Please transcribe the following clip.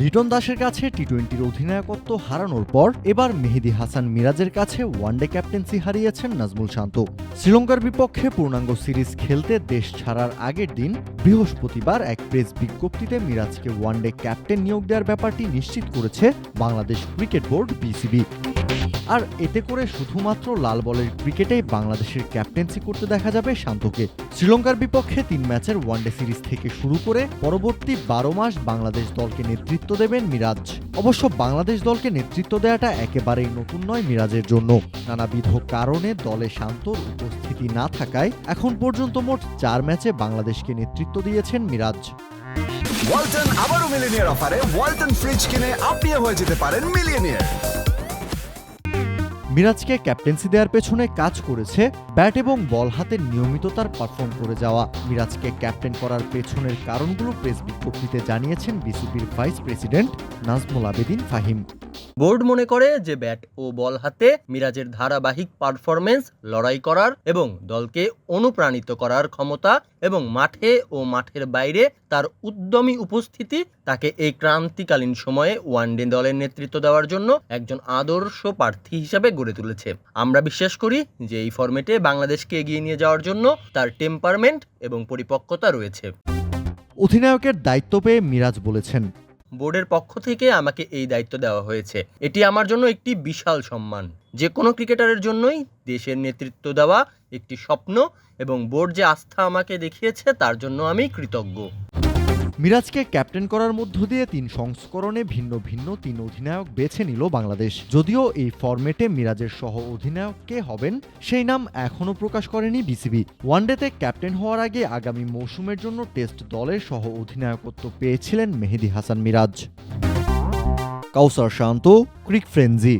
লিটন দাসের কাছে টি টোয়েন্টির অধিনায়কত্ব হারানোর পর এবার মেহেদি হাসান মিরাজের কাছে ওয়ানডে ক্যাপ্টেন্সি হারিয়েছেন নাজমুল শান্ত। শ্রীলঙ্কার বিপক্ষে পূর্ণাঙ্গ সিরিজ খেলতে দেশ ছাড়ার আগের দিন বৃহস্পতিবার এক প্রেস বিজ্ঞপ্তিতে মিরাজকে ওয়ানডে ক্যাপ্টেন নিয়োগ দেওয়ার ব্যাপারটি নিশ্চিত করেছে বাংলাদেশ ক্রিকেট বোর্ড বিসিবি। আর এতে করে শুধুমাত্র লাল বলের ক্রিকেটেই বাংলাদেশের ক্যাপ্টেন্সি করতে দেখা যাবে শান্তকে। শ্রীলঙ্কার বিপক্ষে তিন ম্যাচের ওয়ানডে সিরিজ থেকে শুরু করে পরবর্তী বারো মাস বাংলাদেশ দলকে নেতৃত্ব দেবেন মিরাজ। অবশ্য বাংলাদেশ দলকে নেতৃত্ব দেওয়াটা একেবারেই নতুন নয় মিরাজের জন্য। নানাবিধ কারণে দলে শান্তর উপস্থিতি না থাকায় এখন পর্যন্ত মোট চার ম্যাচে বাংলাদেশকে নেতৃত্ব দিয়েছেন মিরাজ। ওয়ালটন আবারও মিলিনিয়ার অফারে ওয়ালটন ফ্রিজ কিনে আপনিও হয়ে যেতে পারেন মিলিয়নিয়ার। মিরাজকে ক্যাপ্টেন্সি দেওয়ার পেছনে কাজ করেছে ব্যাট এবং বল হাতে নিয়মিততার পারফর্ম করে যাওয়া। মিরাজকে ক্যাপ্টেন করার পেছনের কারণগুলো প্রেস বিজ্ঞপ্তিতে জানিয়েছেন বিসিবির vice president Nazmul Abedin Fahim. Board মনে করে যে ব্যাট ও বল হাতে মিরাজের ধারাবাহিক পারফরমেন্স লড়াই করার এবং দলকে অনুপ্রাণিত করার ক্ষমতা এবং মাঠে ও মাঠের বাইরে তার উদ্যমী উপস্থিতি তাকে এই ক্রান্তিকালীন সময়ে ওয়ানডে দলের নেতৃত্ব দেওয়ার জন্য একজন আদর্শ প্রার্থী হিসাবে গড়ে তুলেছে। আমরা বিশ্বাস করি যে এই ফরম্যাটে বাংলাদেশকে এগিয়ে নিয়ে যাওয়ার জন্য তার টেম্পারমেন্ট এবং পরিপক্কতা রয়েছে। অধিনায়কের দায়িত্ব পেয়ে মিরাজ বলেছেন বোর্ডের পক্ষ থেকে আমাকে এই দায়িত্ব দেওয়া হয়েছে। এটি আমার জন্য একটি বিশাল সম্মান। যে কোনো ক্রিকেটারের জন্যই দেশের নেতৃত্ব দেওয়া একটি স্বপ্ন এবং বোর্ড যে আস্থা আমাকে দেখিয়েছে, তার জন্য আমি কৃতজ্ঞ। মিরাজকে ক্যাপ্টেন করার মধ্য দিয়ে তিন সংস্করণে ভিন্ন ভিন্ন তিন অধিনায়ক বেছে নিল বাংলাদেশ। যদিও এই ফরম্যাটে মিরাজের সহ অধিনায়ক কে হবেন, সেই নাম এখনও প্রকাশ করেনি বিসিবি। ওয়ানডেতে ক্যাপ্টেন হওয়ার আগে আগামী মৌসুমের জন্য টেস্ট দলের সহ অধিনায়কত্ব পেয়েছিলেন Mehedi Hasan Miraj. Kawsar Shanto, Crick Frenzy